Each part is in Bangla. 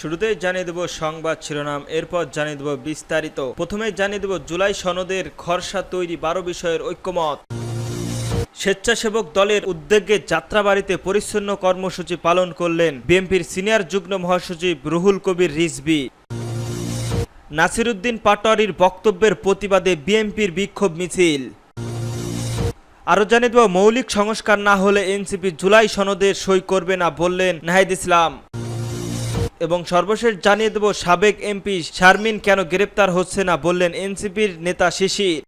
শুরুতেই জানিয়ে দেব সংবাদ শিরোনাম, এরপর জানিয়ে দেব বিস্তারিত। প্রথমে জানিয়ে দেব জুলাই সনদের খরসা তৈরি বারো বিষয়ের ঐক্যমত। স্বেচ্ছাসেবক দলের উদ্যোগে যাত্রাবাড়িতে পরিচ্ছন্ন কর্মসূচি পালন করলেন বিএনপির সিনিয়র যুগ্ম মহাসচিব রুহুল কবির রিজভি। নাসিরুদ্দিন পাটোয়ারির বক্তব্যের প্রতিবাদে বিএনপির বিক্ষোভ মিছিল। আরও জানিয়ে দেব, মৌলিক সংস্কার না হলে এনসিপি জুলাই সনদে সই করবে না বললেন নাহিদ ইসলাম। এবং সর্বশেষ জানিয়ে দেব, সাবেক এমপি শারমিন কেন গ্রেপ্তার হচ্ছে না বললেন এনসিপির নেতা শিশির।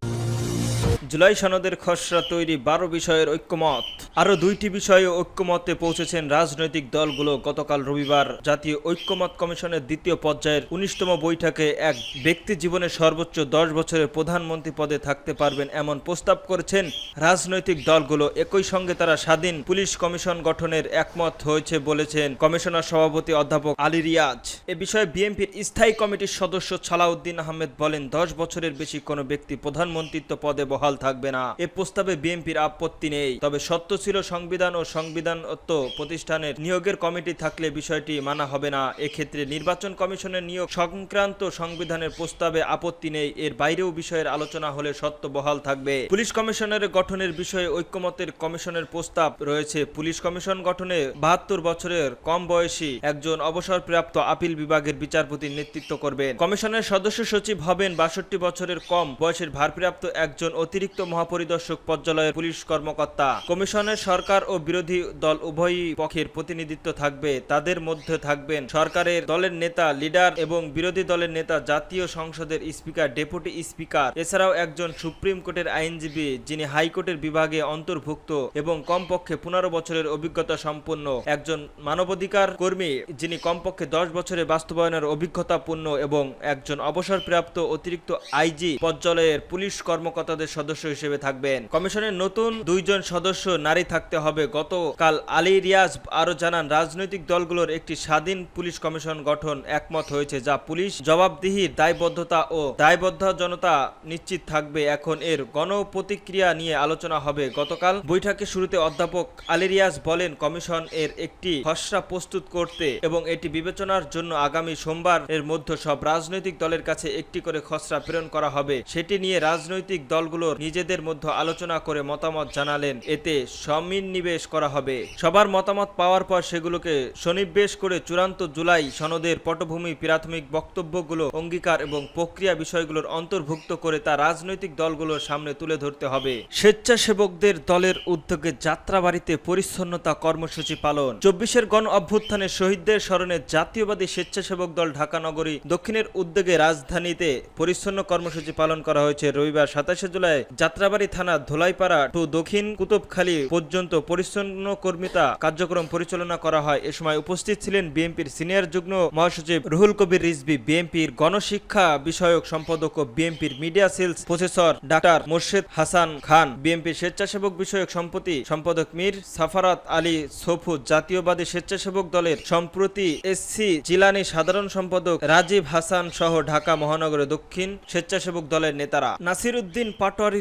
জুলাই সনদের খসড়া তৈরি বারো বিষয়ের ঐক্যমত। আরও দুইটি বিষয়ে ঐক্যমতে পৌঁছেছেন রাজনৈতিক দলগুলো গতকাল রবিবার। জাতীয় ঐক্যমত কমিশনের দ্বিতীয় পর্যায়ের উনিশতম বৈঠকে এক ব্যক্তি জীবনে সর্বোচ্চ দশ বছরের প্রধানমন্ত্রী পদে থাকতে পারবেন এমন প্রস্তাব করেছেন রাজনৈতিক দলগুলো। একই সঙ্গে তারা স্বাধীন পুলিশ কমিশন গঠনের একমত হয়েছে বলেছেন কমিশনার সভাপতি অধ্যাপক আলী রিয়াজ। এ বিষয়ে বিএনপির স্থায়ী কমিটির সদস্য ছালাউদ্দিন আহমেদ বলেন, দশ বছরের বেশি কোনো ব্যক্তি প্রধানমন্ত্রিত্ব পদে বহাল থাকবে না। এ প্রস্তাবে বিএনপির আপত্তি নেই। তবে সত্য ছিল সংবিধান ও সংবিধানত্ব প্রতিষ্ঠানের নিয়োগের কমিটি থাকলে বিষয়টি মানা হবে না। এক্ষেত্রে নির্বাচন কমিশনের নিয়োগ সংক্রান্ত সংবিধানের প্রস্তাবে আপত্তি নেই। এর বাইরেও বিষয়ের আলোচনা হলে সত্য বহাল থাকবে। পুলিশ কমিশনের গঠনের বিষয়ে ঐক্যমতের কমিশনের প্রস্তাব রয়েছে। পুলিশ কমিশন গঠনে বাহাত্তর বছরের কম বয়সী একজন অবসরপ্রাপ্ত আপিল বিভাগের বিচারপতির নেতৃত্ব করবেন। কমিশনের সদস্য সচিব হবেন বাষট্টি বছরের কম বয়সের ভারপ্রাপ্ত একজন অতিরিক্ত মহাপরিদর্শক পর্যালয়ের পুলিশ কর্মকর্তা, কমিশনের সরকার ও বিরোধী দল উভয়ই পক্ষের প্রতিনিধিত্ব থাকবে। তাদের মধ্যে থাকবেন সরকারের দলের নেতা, লিডার এবং বিরোধী দলের নেতা, জাতীয় সংসদের স্পিকার, ডেপুটি স্পিকার, এছাড়াও একজন সুপ্রিম কোর্টের আইনজীবী যিনি হাইকোর্টের বিভাগে অন্তর্ভুক্ত এবং কমপক্ষে পনেরো বছরের অভিজ্ঞতা সম্পন্ন একজন মানবাধিকার কর্মী যিনি কমপক্ষে দশ বছরের বাস্তবায়নের অভিজ্ঞতাপূর্ণ এবং একজন অবসরপ্রাপ্ত অতিরিক্ত আইজি পর্যালয়ের পুলিশ কর্মকর্তাদের সদস্য। হিসেবে থাকবেন। কমিশনের নতুন দুইজন সদস্য নারী থাকতে হবে। গতকাল আলী রিয়াজ আরও জানান, রাজনৈতিক দলগুলোর একটি স্বাধীন পুলিশ কমিশন গঠন একমত হয়েছে, যা পুলিশ জবাবদিহির দায়বদ্ধতা ও দায়বদ্ধ জনতা নিশ্চিত থাকবে। এখন এর গণপ্রতিক্রিয়া নিয়ে আলোচনা হবে। গতকাল বৈঠকে শুরুতে অধ্যাপক আলী রিয়াজ বলেন, কমিশন এর একটি খসড়া প্রস্তুত করতে এবং এটি বিবেচনার জন্য আগামী সোমবার এর মধ্যে সব রাজনৈতিক দলের কাছে একটি করে খসড়া প্রেরণ করা হবে। সেটি নিয়ে রাজনৈতিক দলগুলোর নিজেদের মধ্যে আলোচনা করে মতামত জানালেন। এতে সমিন্নিবেশ করা হবে। সবার মতামত পাওয়ার পর সেগুলোকে সন্নিবেশ করে চূড়ান্ত জুলাই সনদের পটভূমি প্রাথমিক বক্তব্যগুলো অঙ্গীকার এবং প্রক্রিয়া বিষয়গুলোর অন্তর্ভুক্ত করে তা রাজনৈতিক দলগুলোর সামনে তুলে ধরতে হবে। স্বেচ্ছাসেবকদের দলের উদ্যোগে যাত্রাবাড়িতে পরিচ্ছন্নতা কর্মসূচি পালন। চব্বিশের গণ অভ্যুত্থানে শহীদদের স্মরণে জাতীয়বাদী স্বেচ্ছাসেবক দল ঢাকা নগরী দক্ষিণের উদ্যোগে রাজধানীতে পরিচ্ছন্ন কর্মসূচি পালন করা হয়েছে। রবিবার সাতাশে জুলাই যাত্রাবাড়ি থানা ধোলাইপাড়া টু দক্ষিণ কুতুবখালী পর্যন্ত পরিচ্ছন্ন কর্মিতা কার্যক্রম পরিচালনা করা হয়। এ সময় উপস্থিত ছিলেন বিএনপির সিনিয়র যুগ্ম মহাসচিব রুহুল কবির রিজভি, বিএনপির গণশিক্ষা বিষয়ক সম্পাদক ও বিএনপির media cells professor doctor Morshed Hasan Khan বিএনপির স্বেচ্ছাসেবক বিষয়ক সম্পত্তি সম্পাদক মীর সাফারাত আলী সফু, জাতীয়বাদী স্বেচ্ছাসেবক দলের সম্প্রতি এসসি জিলানি সাধারণ সম্পাদক রাজীব হাসান সহ ঢাকা মহানগরের দক্ষিণ স্বেচ্ছাসেবক দলের নেতারা। নাসিরুদ্দিন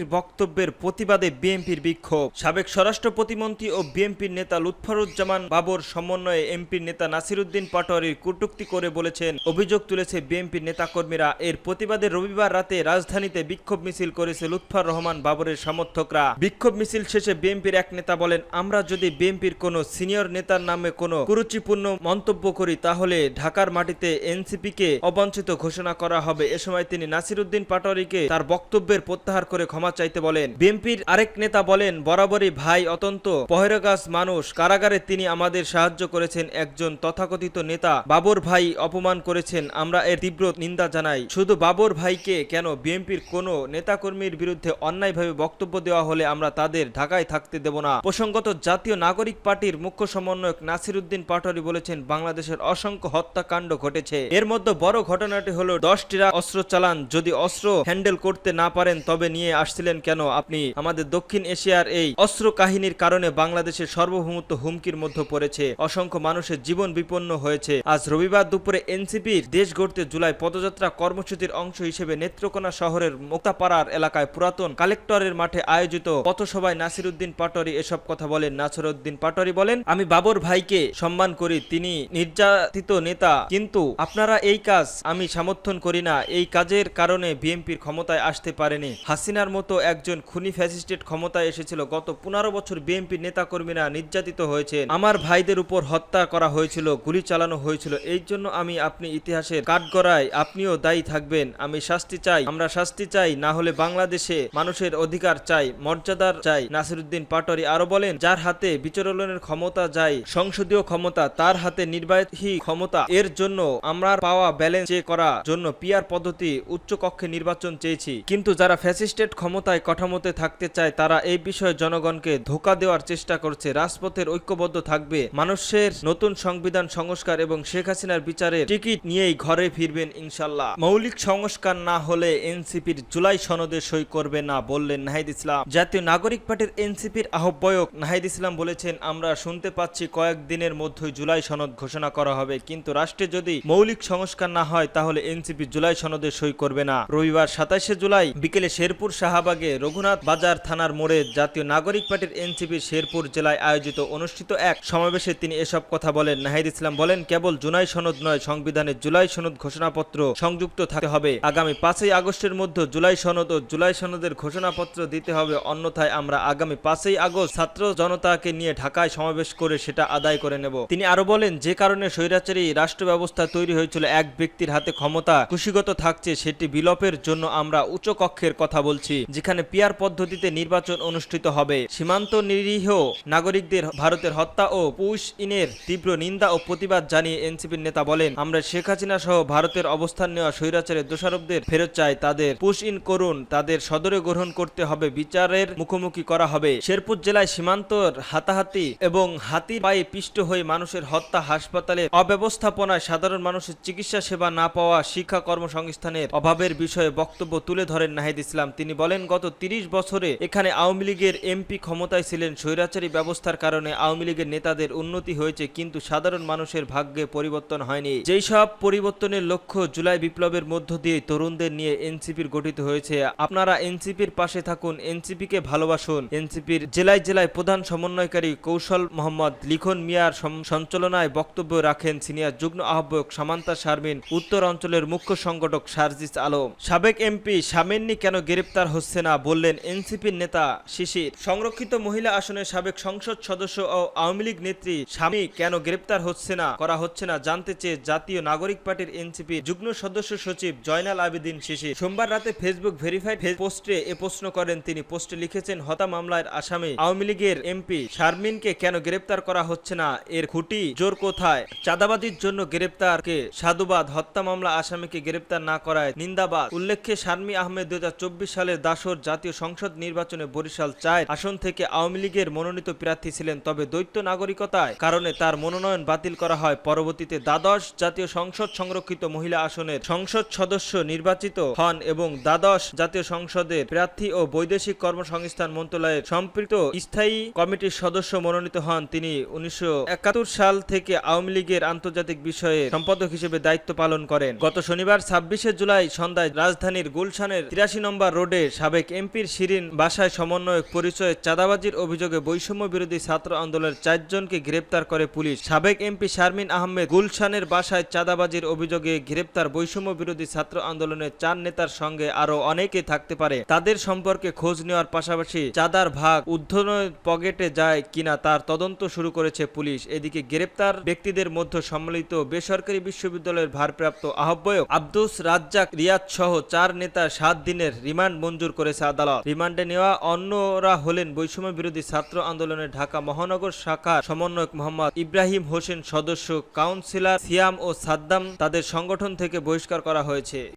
পাটোয়ারির বক্তব্যের প্রতিবাদে বিএনপির বিক্ষোভ। সাবেক স্বরাষ্ট্র প্রতিমন্ত্রী ও বিএনপির নেতা লুৎফারুজ্জামান বাবর সমন্বয়ে এমপির নেতা নাসিরুদ্দিন পাটোয়ারির কটূক্তি করে বলেছেন, অভিযোগ তুলেছে বিএনপির নেতাকর্মীরা। এর প্রতিবাদে রবিবার রাতে রাজধানীতে বিক্ষোভ মিছিল করেছে লুৎফার রহমান বাবরের সমর্থকরা। বিক্ষোভ মিছিল শেষে বিএনপির এক নেতা বলেন, আমরা যদি বিএনপির কোনো সিনিয়র নেতার নামে কোনো কুরুচিপূর্ণ মন্তব্য করি, তাহলে ঢাকার মাটিতে এনসিপিকে অবাঞ্ছিত ঘোষণা করা হবে। এ সময় তিনি নাসিরুদ্দিন পাটোয়ারিকে তার বক্তব্যের প্রত্যাহার করে ক্ষমা চাইতে বলেন। বিএনপির আরেক নেতা বলেন, বরাবরই ভাই অত্যন্ত পহেরগাছ মানুষ। কারাগারে তিনি আমাদের সাহায্য করেছেন একজন তথাকথিত নেতা। বাবর ভাই অপমান করেছেন, আমরা এর তীব্র নিন্দা জানাই। শুধু বাবর ভাইকে কেন বিএনপির কোনো নেতাকর্মীর বিরুদ্ধে অন্যায়ভাবে বক্তব্য দেওয়া হলে আমরা তাদের ঢাকায় থাকতে দেব না? প্রসঙ্গত, জাতীয় নাগরিক পার্টির মুখ্য সমন্বয়ক নাসির উদ্দিন পাটোয়ারি বলেছেন, বাংলাদেশের অসংখ্য হত্যাকাণ্ড ঘটেছে। এর মধ্যে বড় ঘটনাটি হলো দশটিরা অস্ত্র চালান। যদি অস্ত্র হ্যান্ডেল করতে না পারেন, তবে নিয়ে আসছে ভাবছিলেন কেন আপনি আমাদের দক্ষিণ এশিয়ার এই অস্ত্র কাহিনীর কারণে বাংলাদেশের সার্বভৌমত্ব হুমকির মধ্যে পড়েছে। অসংখ্য মানুষের জীবন বিপন্ন হয়েছে। আজ রবিবার দুপুরে এনসিপির দেশ গড়তে জুলাই পদযাত্রা কর্মসূচির অংশ হিসেবে নেত্রকোনা শহরের মোক্তাপাড়ার এলাকায় পুরাতন কালেক্টরের মাঠে আয়োজিত পথসভায় নাসিরুদ্দিন পাটোয়ারি এসব কথা বলেন। নাসিরুদ্দিন পাটোয়ারি বলেন, আমি বাবর ভাইকে সম্মান করি, তিনি নির্যাতিত নেতা, কিন্তু আপনারা এই কাজ আমি সমর্থন করি না। এই কাজের কারণে বিএনপির ক্ষমতায় আসতে পারেনি। হাসিনার মতো একজন খুনি ফ্যাসিস্টেট ক্ষমতায় এসেছিল। গত পনেরো বছর বিএনপির নেতাকর্মীরা নির্যাতিত হয়েছেন। আমার ভাইদের উপর হত্যা করা হয়েছিল, গুলি চালানো হয়েছিল। এই জন্য আমি আপনি ইতিহাসের কাঠগড়ায় আপনিও দায়ী থাকবেন। আমি শাস্তি চাই, আমরা শাস্তি চাই, না হলে বাংলাদেশে মানুষের অধিকার চাই, মর্যাদার চাই। নাসিরুদ্দিন পাটোয়ারি আরও বলেন, যার হাতে বিচরণের ক্ষমতা যায়, সংসদীয় ক্ষমতা, তার হাতে নির্বাহী ক্ষমতা, এর জন্য আমরা পাওয়া ব্যালেন্স চেক করা জন্য পিয়ার পদ্ধতি উচ্চ কক্ষে নির্বাচন চেয়েছি। কিন্তু যারা ফ্যাসিস্টেড ক্ষমতায় কাঠামোতে থাকতে চায় তারা, এই বিষয়ে জনগণকে ধোকা দেওয়ার চেষ্টা করছে। রাজপথের ঐক্যবদ্ধ থাকবে। মানুষের নতুন সংবিধান সংস্কার এবং শেখ হাসিনার বিচারের টিকিট নিয়েই ঘরে ফিরবেন ইনশাল্লাহ। মৌলিক সংস্কার না হলে এনসিপির জুলাই সনদে সই করবে না বললেন নাহিদ ইসলাম। জাতীয় নাগরিক পার্টির এনসিপির আহ্বায়ক নাহিদ ইসলাম বলেছেন, আমরা শুনতে পাচ্ছি কয়েকদিনের মধ্যেই জুলাই সনদ ঘোষণা করা হবে। কিন্তু রাষ্ট্রে যদি মৌলিক সংস্কার না হয়, তাহলে এনসিপি জুলাই সনদে সই করবে না। রবিবার সাতাশে জুলাই বিকেলে শেরপুর শাহবাগে রঘুনাথ বাজার থানার মোড়ে জাতীয় নাগরিক পার্টির এনসিপির শেরপুর জেলায় আয়োজিত অনুষ্ঠিত এক সমাবেশে তিনি এসব কথা বলেন। নাহিদ ইসলাম বলেন, কেবল জুলাই সনদ নয়, সংবিধানে জুলাই সনদ ঘোষণাপত্র সংযুক্ত থাকতে হবে। আগামী পাঁচই আগস্টের মধ্যে জুলাই সনদ ও জুলাই সনদের ঘোষণাপত্র দিতে হবে। অন্যথায় আমরা আগামী পাঁচই আগস্ট ছাত্র জনতাকে নিয়ে ঢাকায় সমাবেশ করে সেটা আদায় করে নেব। তিনি আরও বলেন, যে কারণে স্বৈরাচারী রাষ্ট্র ব্যবস্থা তৈরি হয়েছিল, এক ব্যক্তির হাতে ক্ষমতা কুশিগত থাকছে, সেটি বিলোপের জন্য আমরা উচ্চ কক্ষের কথা বলছি। যেখানে পিয়ার পদ্ধতিতে নির্বাচন অনুষ্ঠিত হবে। সীমান্ত নিরীহ নাগরিকদের ভারতের হত্যা ও পুশ ইনের তীব্র নিন্দা ও প্রতিবাদ জানিয়ে এনসিপির নেতা বলেন, আমরা শেখ হাসিনা সহ ভারতের অবস্থান নেওয়া স্বৈরাচারের দোষারোপদের ফেরত চাই। তাদের পুশ ইন করুন, তাদের সদরে গ্রহণ করতে হবে, বিচারের মুখোমুখি করা হবে। শেরপুর জেলায় সীমান্তর হাতাহাতি এবং হাতির পায়ে পিষ্ট হয়ে মানুষের হত্যা, হাসপাতালে অব্যবস্থাপনায় সাধারণ মানুষের চিকিৎসা সেবা না পাওয়া শিক্ষা কর্মসংস্থানের অভাবের বিষয়ে বক্তব্য তুলে ধরেন নাহিদ ইসলাম। তিনি বলেন গত তিরিশ বছরে এখানে আওয়ামী লীগের এমপি ক্ষমতায় ছিলেন। স্বৈরাচারী ব্যবস্থার কারণে আওয়ামী লীগের নেতাদের উন্নতি হয়েছে, কিন্তু সাধারণ মানুষের ভাগ্যে পরিবর্তন হয়নি। যেই সব পরিবর্তনের লক্ষ্য জুলাই বিপ্লবের মধ্য দিয়ে তরুণদের নিয়ে এনসিপির গঠিত হয়েছে। আপনারা এনসিপির পাশে থাকুন, এনসিপিকে ভালোবাসুন। এনসিপির জেলায় জেলায় প্রধান সমন্বয়কারী কৌশল মোহাম্মদ লিখন মিয়ার সঞ্চালনায় বক্তব্য রাখেন সিনিয়র যুগ্ম আহ্বায়ক সামান্তা শারমিন, উত্তর অঞ্চলের মুখ্য সংগঠক সার্জিস আলম। সাবেক এমপি সামেন্নি কেন গ্রেপ্তার হচ্ছে না বললেন এনসিপির নেতা শিশির। সংরক্ষিত মহিলা আসনের সাবেক সংসদ সদস্য ও আওয়ামী লীগ নেত্রী স্বামী কেন গ্রেপ্তার হচ্ছে না, করা হচ্ছে না জানতে চেয়ে জাতীয় নাগরিক পার্টির এনসিপি যুগ্ম সদস্য সচিব জয়নাল আবেদিন শিশির। সোমবার রাতে ফেসবুক ভেরিফাইড পোস্টে এ প্রশ্ন করেন তিনি। পোস্টে লিখেছেন হতা মামলার আসামি আওয়ামী লীগের এমপি শারমিনকে কেন গ্রেপ্তার করা হচ্ছে না, এর খুঁটি জোর কোথায়? চাঁদাবাজির জন্য গ্রেপ্তারকে সাধুবাদ, হত্যা মামলা আসামিকে গ্রেপ্তার না করায় নিন্দাবাদ উল্লেখ্যে, শারমি আহমেদ দুই হাজার চব্বিশ সালের দাসর জাতীয় সংসদ নির্বাচনে বরিশাল চার আসন থেকে আওয়ামী লীগের মনোনীত প্রার্থী ছিলেন, তবে দ্বৈত নাগরিকতায় কারণে তার মনোনয়ন বাতিল করা হয়। পরবর্তীতে দ্বাদশ জাতীয় সংসদ সংরক্ষিত মহিলা আসনের সংসদ সদস্য নির্বাচিত হন এবং দ্বাদশ জাতীয় সংসদের প্রার্থী ও বৈদেশিক কর্মসংস্থান মন্ত্রণালয়ের সম্পৃক্ত স্থায়ী কমিটির সদস্য মনোনীত হন। তিনি উনিশশো একাত্তর সাল থেকে আওয়ামী লীগের আন্তর্জাতিক বিষয়ে সম্পাদক হিসেবে দায়িত্ব পালন করেন। গত শনিবার ছাব্বিশে জুলাই সন্ধ্যায় রাজধানীর গুলশানের তিরাশি নম্বর রোডে সাবেক এমপির শিরিন বাসায় সমন্বয়ক পরিচয়ে চাঁদাবাজির অভিযোগে বৈষম্য বিরোধী ছাত্র আন্দোলনের চারজনকে গ্রেপ্তার করে পুলিশ। সাবেক এমপি শারমিন আহমেদ গুলশানের বাসায় চাঁদাবাজির অভিযোগে গ্রেপ্তার বৈষম্য বিরোধী ছাত্র আন্দোলনের চার নেতার সঙ্গে আরও অনেকে থাকতে পারে। তাদের সম্পর্কে খোঁজ নেওয়ার পাশাপাশি চাঁদার ভাগ উদ্ধনের পকেটে যায় কিনা তার তদন্ত শুরু করেছে পুলিশ। এদিকে গ্রেপ্তার ব্যক্তিদের মধ্যে সম্মিলিত বেসরকারি বিশ্ববিদ্যালয়ের ভারপ্রাপ্ত আহ্বায়ক আব্দুস রাজ্জাক রিয়াদ সহ চার নেতা সাত দিনের রিমান্ড মঞ্জুর করেছে আদালত। রিমান্ডে নেওয়া অন্যরা হলেন বৈষম্য বিরোধী ছাত্র আন্দোলনের ঢাকা মহানগর শাখার সমন্বয়ক মোহাম্মদ ইব্রাহিম হোসেন সদস্য, কাউন্সিলর সিয়াম ও সাদ্দাম তাদের সংগঠন থেকে বহিষ্কার করা হয়েছে।